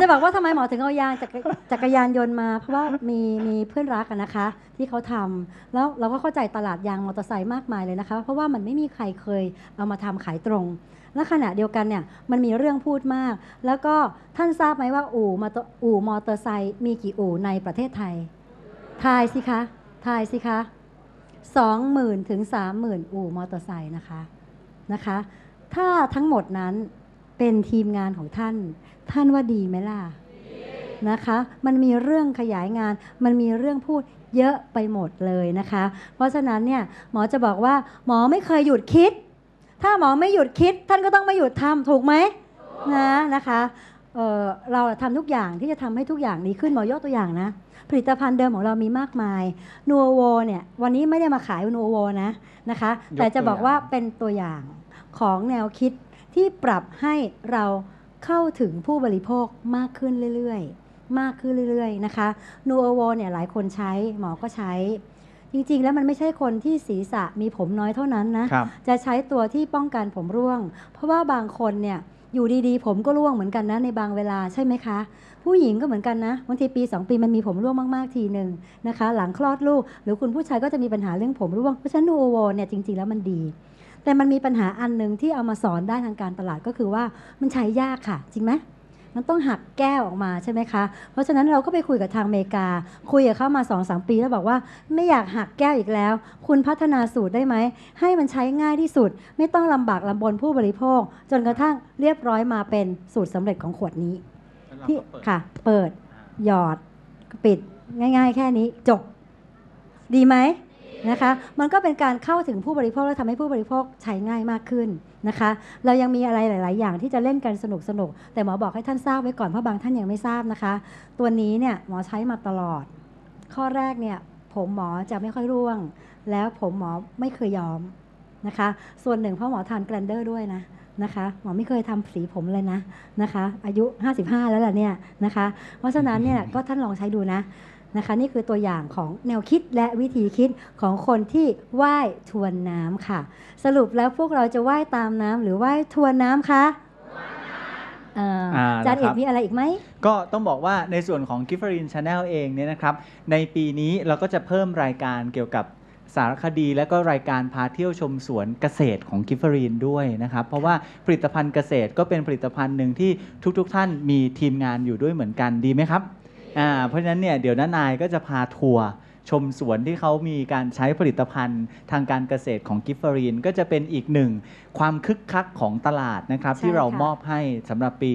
จะบอกว่าทำไมหมอถึงเอายางจักรจักรยานยนต์มา เพราะว่ามีมีเพื่อนรักอะนะคะ ที่เขาทำแล้วเราก็เข้าใจตลาดยางมอเตอร์ไซค์มากมายเลยนะคะ เพราะว่ามันไม่มีใครเคยเอามาทำขายตรง และขณะเดียวกันเนี่ยมันมีเรื่องพูดมาก แล้วก็ท่านทราบไหมว่าอู่มอเตอร์อู่มอเตอร์ไซค์มีกี่อู่ในประเทศไทย ทายสิคะ ทายสิคะสองหมื่นถึงสามหมื่นอู่มอเตอร์ไซค์นะคะนะคะ ถ้าทั้งหมดนั้น เป็นทีมงานของท่าน ท่านว่าดีไหมล่ะนะคะ มันมีเรื่องขยายงาน มันมีเรื่องพูดเยอะไปหมดเลยนะคะ เพราะฉะนั้นเนี่ยหมอจะบอกว่า หมอไม่เคยหยุดคิด ถ้าหมอไม่หยุดคิด ท่านก็ต้องไม่หยุดทำถูกไหมนะนะคะเอ่อเราทำทุกอย่างที่จะทำให้ทุกอย่างดีขึ้นหมอยกตัวอย่างนะ ผลิตภัณฑ์เดิมของเรามีมากมายนัวโวเนี่ยวันนี้ไม่ได้มาขายนัวโวนะนะคะยกแต่จะตัวบอกอย่างว่าเป็นตัวอย่างของแนวคิด ที่ปรับให้เราเข้าถึงผู้บริโภคมากขึ้นเรื่อยๆ มากขึ้นเรื่อยๆ นะคะนัวโวเนี่ยหลายคนใช้หมอก็ใช้ จริงๆ แล้วมันไม่ใช่คนที่ศีรษะมีผมน้อยเท่านั้นนะครับจะใช้ตัวที่ป้องกันผมร่วง เพราะว่าบางคนเนี่ยอยู่ดีๆ ผมก็ร่วงเหมือนกันนะในบางเวลาใช่ไหมคะ ผู้หญิงก็เหมือนกันนะบางทีปี 2 ปีมันมีผมร่วงมากๆทีหนึ่งนะคะ หลังคลอดลูก หรือคุณผู้ชายก็จะมีปัญหาเรื่องผมร่วงเพราะฉะนั้นนูโอโวเนี่ยจริงๆแล้วมันดี แต่มันมีปัญหาอันหนึ่งที่เอามาสอนได้ทางการตลาดก็คือว่ามันใช้ยากค่ะ จริงไหมมันต้องหักแก้วออกมาใช่ไหมคะ เพราะฉะนั้นเราก็ไปคุยกับทางอเมริกา คุยกับเขามา2อสปีแล้วบอกว่าไม่อยากหักแก้วอีกแล้ว คุณพัฒนาสูตรได้ไหม ให้มันใช้ง่ายที่สุด ไม่ต้องลำบากลำบนผู้บริโภค จนกระทั่งเรียบร้อยมาเป็นสูตรสำเร็จของขวดนี้ที่ค่ะ เปิดหยอดปิดง่าย ๆ แค่นี้จบ ดีไหม นะคะ มันก็เป็นการเข้าถึงผู้บริโภคและทำให้ผู้บริโภคใช้ง่ายมากขึ้นนะคะ เรายังมีอะไรหลาย ๆ อย่างที่จะเล่นกันสนุกสนุกแต่หมอบอกให้ท่านทราบไว้ก่อนเพราะบางท่านยังไม่ทราบนะคะ ตัวนี้เนี่ยหมอใช้มาตลอด ข้อแรกเนี่ยผมหมอจะไม่ค่อยร่วง แล้วผมหมอไม่เคยยอมนะคะ ส่วนหนึ่งเพราะหมอทานแกลนเดอร์ด้วยนะนะคะหมอไม่เคยทำสีผมเลยนะนะคะ อายุ 55 แล้วล่ะเนี่ยนะคะ เพราะฉะนั้นเนี่ยก็ท่านลองใช้ดูนะ นะคะนี่คือตัวอย่างของแนวคิดและวิธีคิดของคนที่ว่ายทวนน้ำค่ะ สรุปแล้วพวกเราจะว่ายตามน้ำหรือว่ายทวนน้ำคะเอ่ออ่าอาจารย์เอนะคกรับมีอะไรอีกไหม ก็ต้องบอกว่าในส่วนของ g i f f e r i n Channel เองเนี่ยนะครับ ในปีนี้เราก็จะเพิ่มรายการเกี่ยวกับสารคดีและก็รายการพาเที่ยวชมสวนเกษตรของ g i f f e r i n ด้วยนะครับ เพราะว่าผลิตภัณฑ์เกษตรก็เป็นผลิตภัณฑ์หนึ่งที่ทุกๆทท่านมีทีมงานอยู่ด้วยเหมือนกันดีไหมครับ อ่าเพราะฉะนั้นเนี่ยเดี๋ยวน้านายก็จะพาทัวร์ชมสวนที่เขามีการใช้ผลิตภัณฑ์ทางการเกษตรของกิฟเฟอรีนก็จะเป็นอีกหนึ่งความคึกคักของตลาดนะครับใช่ที่เราค่ะมอบให้สำหรับปี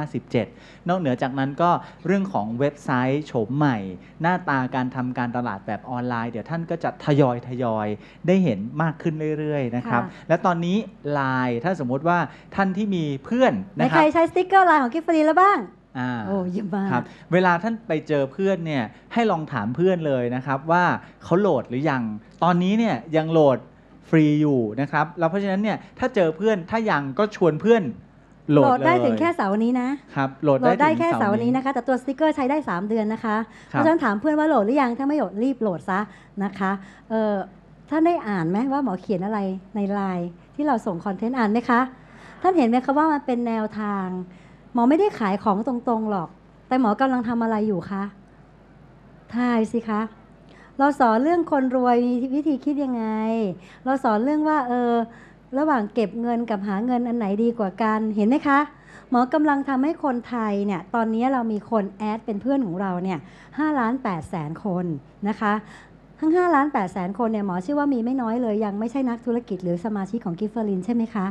2557 นอกเหนือจากนั้นก็เรื่องของเว็บไซต์โฉมใหม่ หน้าตาการทำการตลาดแบบออนไลน์ เดี๋ยวท่านก็จะทยอยทยอยได้เห็นมากขึ้นเรื่อยๆนะครับ และตอนนี้ไลน์ถ้าสมมุติว่าท่านที่มีเพื่อนในนะคใครัรบใช้สติ๊กเกอร์ไลน์ของกิฟฟรีแล้วบ้าง อ่าโอ้เยี่ยมมากครับเวลาท่านไปเจอเพื่อนเนี่ยให้ลองถามเพื่อนเลยนะครับว่าเขาโหลดหรือยัง ตอนนี้เนี่ยยังโหลดฟรีอยู่นะครับแล้วเพราะฉะนั้นเนี่ยถ้าเจอเพื่อนถ้ายังก็ชวนเพื่อนโหลโหลดดเลยได้ถึงแค่เสาร์นี้นะครับโหลดโหลดได้ถึงแค่เสาร์นี้นะคะ แต่ตัวสติกเกอร์ใช้ได้ 3 เดือนนะคะ เพครับราะฉะนั้นถามเพื่อนว่าโหลดหรือยังถ้าไม่โหลดรีบโหลดซะนะคะเออท่านได้อ่านไหมว่าหมอเขียนอะไรในไลน์ที่เราส่งคอนเทนต์อ่านไหมคะ ท่านเห็นไหมคะว่ามันเป็นแนวทาง หมอไม่ได้ขายของตรงๆหรอก แต่หมอกำลังทำอะไรอยู่คะทายสิคะ เราสอนเรื่องคนรวยมีวิธีคิดยังไง เราสอนเรื่องว่า เออ ระหว่างเก็บเงินกับหาเงินอันไหนดีกว่ากัน เห็นไหมคะ หมอกำลังทำให้คนไทยเนี่ย ตอนนี้เรามีคนแอดเป็นเพื่อนของเราเนี่ย5ล้าน8แสนคนนะคะ ทั้ง5ล้าน8แสนคนเนี่ยหมอเชื่อว่ามีไม่น้อยเลย ยังไม่ใช่นักธุรกิจหรือสมาชิกของกิฟเฟอรินใช่ไหมคะ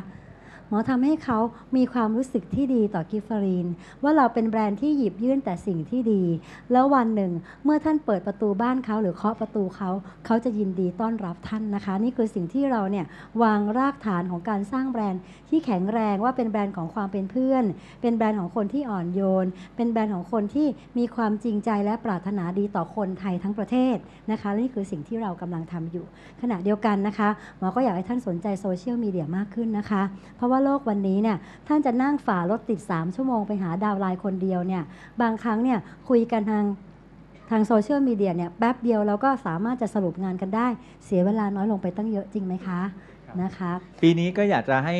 มอทำให้เขามีความรู้สึกที่ดีต่อกิฟฟอรีน ว่าเราเป็นแบรนด์ที่หยิบยื่นแต่สิ่งที่ดี แล้ววันหนึ่งเมื่อท่านเปิดประตูบ้านเขาหรือเคาะประตูเขา เขาจะยินดีต้อนรับท่านนะคะ นี่คือสิ่งที่เราเนี่ยวางรากฐานของการสร้างแบรนด์ที่แข็งแรงว่าเป็นแบรนด์ของความเป็นเพื่อน เป็นแบรนด์ของคนที่อ่อนโยน เป็นแบรนด์ของคนที่มีความจริงใจและปรารถนาดีต่อคนไทยทั้งประเทศนะคะและนี่คือสิ่งที่เรากำลังทำอยู่ ขณะเดียวกันนะคะหมอก็อยากให้ท่านสนใจโซเชียลมีเดียมากขึ้นนะคะ เพราะว่าโลกวันนี้เนี่ยท่านจะนั่งฝ่ารถติด 3 ชั่วโมงไปหาดาวไลน์คนเดียวเนี่ยบางครั้งเนี่ยคุยกันทางทางโซเชียลมีเดียเนี่ยแป๊บเดียวเราก็สามารถจะสรุปงานกันได้ เสียเวลาน้อยลงไปตั้งเยอะจริงไหมคะครับนะคะปีนี้ก็อยากจะให้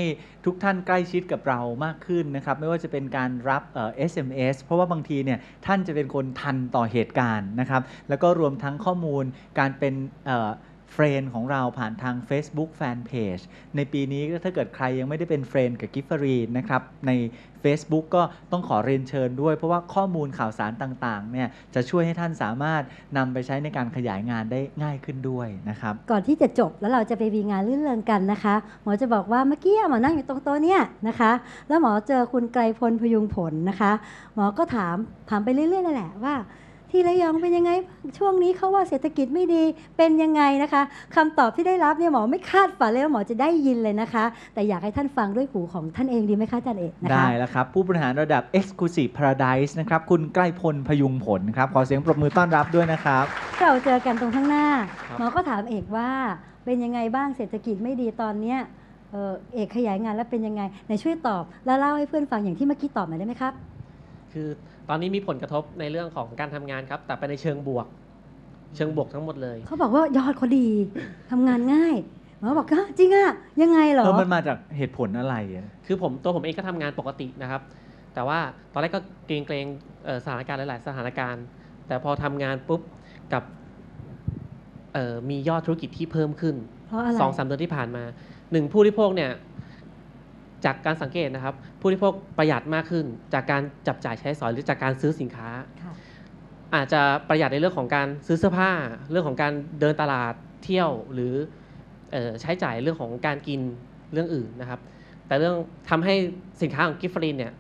ทุกท่านใกล้ชิดกับเรามากขึ้นนะครับ ไม่ว่าจะเป็นการรับเอ่อ SMS เพราะว่าบางทีเนี่ยท่านจะเป็นคนทันต่อเหตุการณ์นะครับ แล้วก็รวมทั้งข้อมูลการเป็นเเฟรนของเราผ่านทาง Facebook Fanpage ในปีนี้ถ้าเกิดใครยังไม่ได้เป็นเฟรนกับกิฟฟรีนะครับใน Facebook ก็ต้องขอเรียนเชิญด้วย เพราะว่าข้อมูลข่าวสารต่างๆเนี่ยจะช่วยให้ท่านสามารถนำไปใช้ในการขยายงานได้ง่ายขึ้นด้วยนะครับ ก่อนที่จะจบแล้วเราจะไปมีงานรื่นเริงกันนะคะ หมอจะบอกว่าเมื่อกี้หมอนั่งอยู่ตรงโต๊ะเนี่ยนะคะ แล้วหมอเจอคุณไกรพลพยุงผลนะคะ หมอก็ถามถามไปเรื่อยๆนั่นแหละว่า ที่ระยองเป็นยังไง ช่วงนี้เขาว่าเศรษฐกิจไม่ดีเป็นยังไงนะคะคำตอบที่ได้รับเนี่ยหมอไม่คาดฝันเลยว่าหมอจะได้ยินเลยนะคะ แต่อยากให้ท่านฟังด้วยหูของท่านเองดีไหมคะอาจารย์เอกนะคะได้แล้วครับ ผู้บริหารระดับ Exclusive Paradise นะครับคุณใกล้พลพยุงผลครับขอเสียงปรบมือต้อนรับด้วยนะครับเราเจอกันตรงข้างหน้าครับหมอก็ถามเอกว่าเป็นยังไงบ้างเศรษฐกิจไม่ดีตอนเนี้ยเอ่อเอกขยายงานแล้วเป็นยังไงในช่วยตอบ แล้วเล่าให้เพื่อนฟังอย่างที่เมื่อกี้ตอบหน่อยได้ไหมครับ คือตอนนี้มีผลกระทบในเรื่องของการทำงานครับ แต่ไปในเชิงบวก เชิงบวกทั้งหมดเลย เขาบอกว่ายอดเขาดีทำงานง่ายหมอบอกก็จริงอะยังไงเหรอ เออมันมาจากเหตุผลอะไรอะคือผมตัวผมเองก็ทำงานปกตินะครับ แต่ว่าตอนแรกก็เกรงเกรงๆเอ่อสถานการณ์หลาย ๆ สถานการณ์ แต่พอทำงานปุ๊บกับเอ่อมียอดธุรกิจที่เพิ่มขึ้น เพราะอะไร สองสามเดือนที่ผ่านมาหนึ่งผู้บริโภคเนี่ย จากการสังเกตนะครับ ผู้บริโภคประหยัดมากขึ้น จากการจับจ่ายใช้สอยหรือจากการซื้อสินค้าค่ะอาจจะประหยัดในเรื่องของการซื้อเสื้อผ้า เรื่องของการเดินตลาดเที่ยวหรือเออใช้จ่ายเรื่องของการกินเรื่องอื่นนะครับ แต่เรื่องทำให้สินค้าของกิฟฟรีนเนี่ย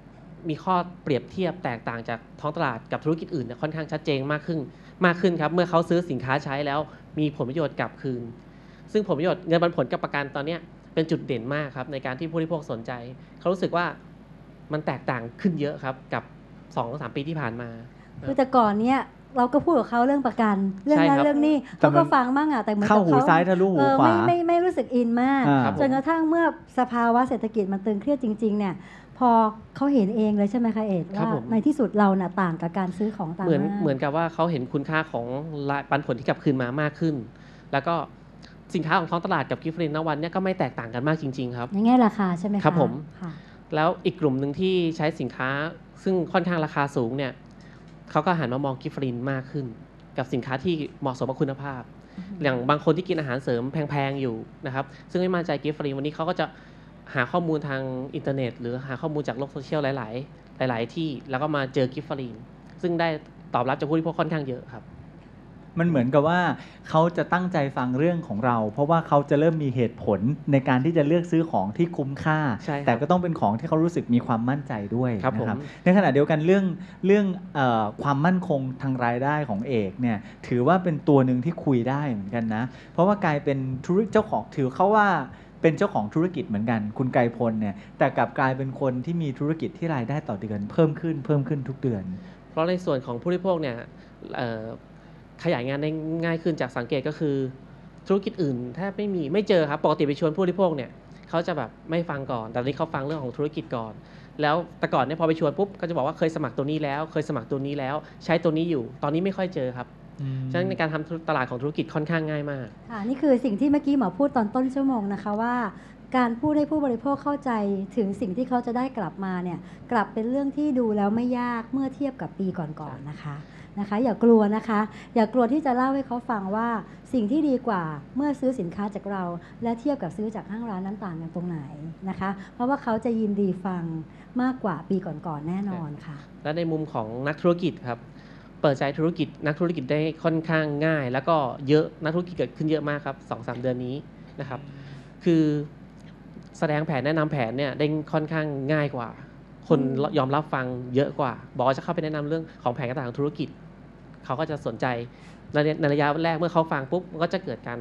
มีข้อเปรียบเทียบแตกต่างจากท้องตลาดกับธุรกิจอื่นเนี่ยค่อนข้างชัดเจนมากขึ้นมากขึ้นครับเมื่อเขาซื้อสินค้าใช้แล้วมีผลประโยชน์กลับคืน ซึ่งผลประโยชน์เงินปันผลกับประกันตอนเนี้ย เป็นจุดเด่นมากครับในการที่ผู้บริโภคสนใจ เขารู้สึกว่ามันแตกต่างขึ้นเยอะครับกับ2อสปีที่ผ่านมาคือแต่ก่อนเนี้ยเราก็พูดกับเขาเรื่องประกัน เรื่องใช่นั้นครับเรื่องนี้แต่เขามัก็นฟังบ้างอะแต่เหมือนเข้ากับหูเขาซ้ายทะลุหูเออขวาไม่ไม่ไม่รู้สึกอินมากอ่าครับผมจนกระทั่งเมื่อสภาวะเศรษฐกิจมันตึงเครียดจริง ๆ เนี่ยพอเขาเห็นเองเลยใช่ไหมคะเอกครับว่าผมในที่สุดเราน่ะต่างกับการซื้อของต่างเหมือนากเหมือนกับว่าเขาเห็นคุณค่าของรายปันผลที่กลับคืนมามากขึ้น แล้วก็ สินค้าของท้องตลาดกับกิฟต์ฟรีนณวันเนี้ยก็ไม่แตกต่างกันมากจริง ๆ ครับในแง่ราคาใช่ไหมะครับผมค่ะแล้วอีกกลุ่มหนึ่งที่ใช้สินค้าซึ่งค่อนข้างราคาสูงเนี่ยเขาก็หันมามองกิฟต์ฟรีนมากขึ้น กับสินค้าที่เหมาะสมกับคุณภาพ อย่างบางคนที่กินอาหารเสริมแพงๆอยู่นะครับซึ่งไม่มั่นใจกิฟต์ฟรีวันนี้เขาก็จะหาข้อมูลทางอินเทอร์เน็ต หรือหาข้อมูลจากโลกโซเชียลหลาย ๆ หลาย ๆ ที่แล้วก็มาเจอกิฟต์ฟรีซึ่งได้ตอบรับจากผู้บริโภคค่อนข้างเยอะครับ มันเหมือนกับว่าเขาจะตั้งใจฟังเรื่องของเรา เพราะว่าเขาจะเริ่มมีเหตุผลในการที่จะเลือกซื้อของที่คุ้มค่าใช่ครับแต่ก็ต้องเป็นของที่เขารู้สึกมีความมั่นใจด้วยครับนะผมในขณะเดียวกันเรื่องเรื่องเออความมั่นคงทางรายได้ของเอกเนี่ยถือว่าเป็นตัวหนึ่งที่คุยได้เหมือนกันนะ เพราะว่ากลายเป็นธุรเจ้าของถือเขาว่าเป็นเจ้าของธุรกิจเหมือนกัน คุณไกรพลเนี่ยแต่กลับกลายเป็นคนที่มีธุรกิจที่รายได้ต่อเดือน เพิ่มขึ้นเพิ่มขึ้นทุกเดือน เพราะในส่วนของผู้บริโภคเนี่ยเอ่อ ขยายงานได้ง่ายขึ้นจากสังเกตก็คือ ธุรกิจอื่นแทบไม่มีไม่เจอครับปกติไปชวนผู้บริโภคเนี่ยเขาจะแบบไม่ฟังก่อน แต่ตอนนี้เขาฟังเรื่องของธุรกิจก่อน แล้วแต่ก่อนเนี่ยพอไปชวนปุ๊บก็จะบอกว่าเคยสมัครตัวนี้แล้ว เคยสมัครตัวนี้แล้ว ใช้ตัวนี้อยู่ ตอนนี้ไม่ค่อยเจอครับฉะนั้นในการทำตลาดของธุรกิจค่อนข้างง่ายมากค่ะนี่คือสิ่งที่เมื่อกี้หมอพูดตอนต้นชั่วโมงนะคะว่า การพูดให้ผู้บริโภคเข้าใจถึงสิ่งที่เขาจะได้กลับมาเนี่ยกลับเป็นเรื่องที่ดูแล้วไม่ยากเมื่อเทียบกับปีก่อนๆนะคะ นะคะ อย่ากลัวนะคะ อย่ากลัวที่จะเล่าให้เขาฟังว่าสิ่งที่ดีกว่าเมื่อซื้อสินค้าจากเรา และเทียบกับซื้อจากห้างร้านนั้นต่างกันตรงไหนนะคะ เพราะว่าเขาจะยินดีฟังมากกว่าปีก่อนๆแน่นอนค่ะ และในมุมของนักธุรกิจครับเปิดใจธุรกิจนักธุรกิจได้ค่อนข้างง่าย แล้วก็เยอะนักธุรกิจเกิดขึ้นเยอะมากครับสองสามเดือนนี้นะครับ คือแสดงแผนแนะนำแผนเนี่ยได้ค่อนข้างง่ายกว่า คนอืมยอมรับฟังเยอะกว่า บอกว่าจะเข้าไปแนะนำเรื่องของแผนการตลาดของธุรกิจ เขาก็จะสนใจในในระยะแรกเมื่อเขาฟังปุ๊บมันก็จะเกิดการ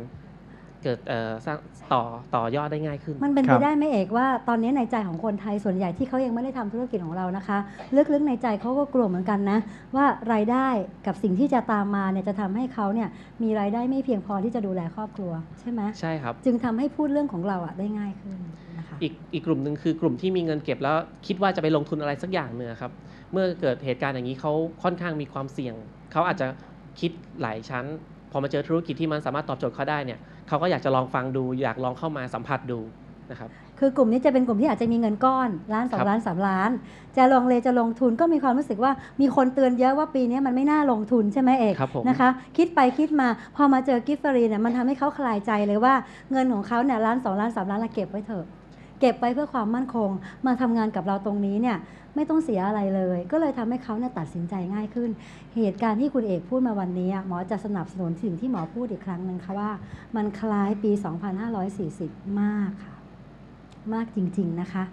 เกิดเอ่อสร้างต่อต่อยอดได้ง่ายขึ้น มันเป็นครัไปบได้ไหมเอกว่าตอนนี้ในใจของคนไทยส่วนใหญ่ที่เขายังไม่ได้ทำธุรกิจของเรานะคะลึกๆในใจเขาก็กลัวเหมือนกันนะ ว่ารายได้กับสิ่งที่จะตามมาเนี่ยจะทำให้เขาเนี่ยมีรายได้ไม่เพียงพอที่จะดูแลครอบครัวใช่ไหมใช่ครับ จึงทำให้พูดเรื่องของเราอะได้ง่ายขึ้นนะคะ อีกอีกกลุ่มหนึ่งคือกลุ่มที่มีเงินเก็บแล้วคิดว่าจะไปลงทุนอะไรสักอย่างเนื้อะครับ เมื่อเกิดเหตุการณ์อย่างนี้เขาค่อนข้างมีความเสี่ยง เขาอาจจะคิดหลายชั้น พอมาเจอธุรกิจที่มันสามารถตอบโจทย์เขาได้เนี่ยเขาก็อยากจะลองฟังดูอยากลองเข้ามาสัมผัสดูนะครับ คือกลุ่มนี้จะเป็นกลุ่มที่อาจจะมีเงินก้อนล้านสอครังบล้านสามล้าน จะลงเลยจะลงทุนก็มีความรู้สึกว่ามีคนเตือนเยอะว่าปีนี้มันไม่น่าลงทุนใช่ไหมเอกครับผม นะคะ คิดไปคิดมาพอมาเจอกิฟต์ฟรีเนี่ยมันทำให้เขาคลายใจเลยว่าเงินของเขาเนี่ยล้านสองล้านสามล้านละเก็บไว้เถอะ เก็บไว้เพื่อความมั่นคง มาทำงานกับเราตรงนี้เนี่ยไม่ต้องเสียอะไรเลย ก็เลยทำให้เขาเนี่ยตัดสินใจง่ายขึ้น เหตุการณ์ที่คุณเอกพูดมาวันนี้อะหมอจะสนับสนุนสิ่งที่หมอพูดอีกครั้งหนึ่งค่ะว่า มันคล้ายปี 2540 มากค่ะ มากจริง ๆ นะคะ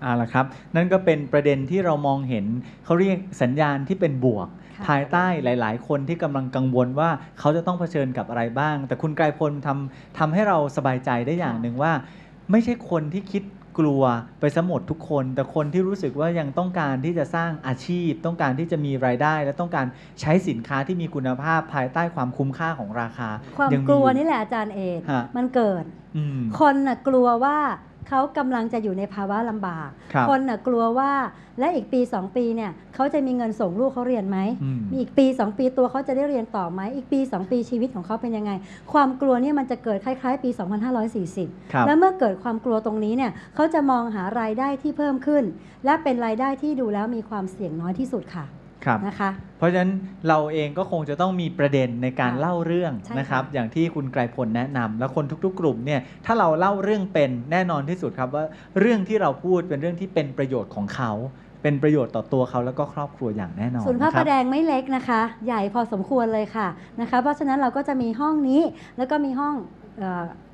เอาละครับ นั่นก็เป็นประเด็นที่เรามองเห็นเขาเรียกสัญญาณที่เป็นบวกค่ะภายใต้หลาย ๆ คนที่กำลังกังวลว่าเขาจะต้องเผชิญกับอะไรบ้าง แต่คุณไกรพลทำทำให้เราสบายใจได้อย่างหนึ่งว่า ไม่ใช่คนที่คิดกลัวไปสมดทุกคน แต่คนที่รู้สึกว่ายังต้องการที่จะสร้างอาชีพ ต้องการที่จะมีรายได้ และต้องการใช้สินค้าที่มีคุณภาพภายใต้ความคุ้มค่าของราคา ความยังกลัวอยู่นี่แหละอาจารย์เอกฮะมันเกิดอืมคนน่ะกลัวว่า เขากำลังจะอยู่ในภาวะลำบากครับคนน่ะกลัวว่าและอีกปี 2 ปีเนี่ยเขาจะมีเงินส่งลูกเขาเรียนไหมอืมมีอีกปี 2 ปีตัวเขาจะได้เรียนต่อไหมอีกปี 2 ปีชีวิตของเขาเป็นยังไง ความกลัวเนี่ยมันจะเกิดคล้ายๆ ปี 2540ครับแล้วเมื่อเกิดความกลัวตรงนี้เนี่ยเขาจะมองหารายได้ที่เพิ่มขึ้น และเป็นรายได้ที่ดูแล้วมีความเสี่ยงน้อยที่สุดค่ะ ครับนะคะ เพราะฉะนั้นเราเองก็คงจะต้องมีประเด็นในการค่ะเล่าเรื่องใช่ค่ะนะครับ อย่างที่คุณไกรพลแนะนำแล้วคนทุก ๆ กลุ่มเนี่ยถ้าเราเล่าเรื่องเป็นแน่นอนที่สุดครับว่าเรื่องที่เราพูดเป็นเรื่องที่เป็นประโยชน์ของเขา เป็นประโยชน์ต่อตัวเขาแล้วก็ครอบครัวอย่างแน่นอนศูนย์พระนะคปรัระแดงไม่เล็กนะคะ ใหญ่พอสมควรเลยค่ะนะคะ เพราะฉะนั้นเราก็จะมีห้องนี้แล้วก็มีห้องเอ่อ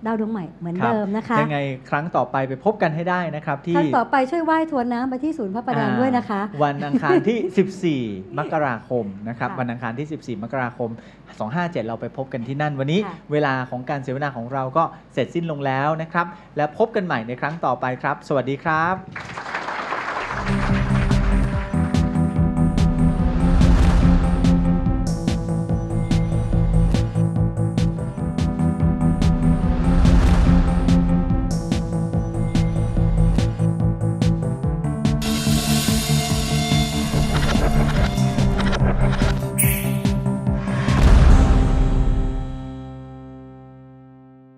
ดาวดวงใหม่เหมือนครับเดิมนะคะ ยังไงครั้งต่อไปไปพบกันให้ได้นะครับ ที่ครั้งต่อไปช่วยว่ายทวนน้ำไปที่ศูนย์พระประแดงอ่าด้วยนะคะ วันอังคารที่ 14 มกราคมนะครับค่ะวันอังคารที่ 14 มกราคม 257 เราไปพบกันที่นั่น วันนี้ค่ะเวลาของการเสวนาของเราก็เสร็จสิ้นลงแล้วนะครับ และพบกันใหม่ในครั้งต่อไปครับ สวัสดีครับ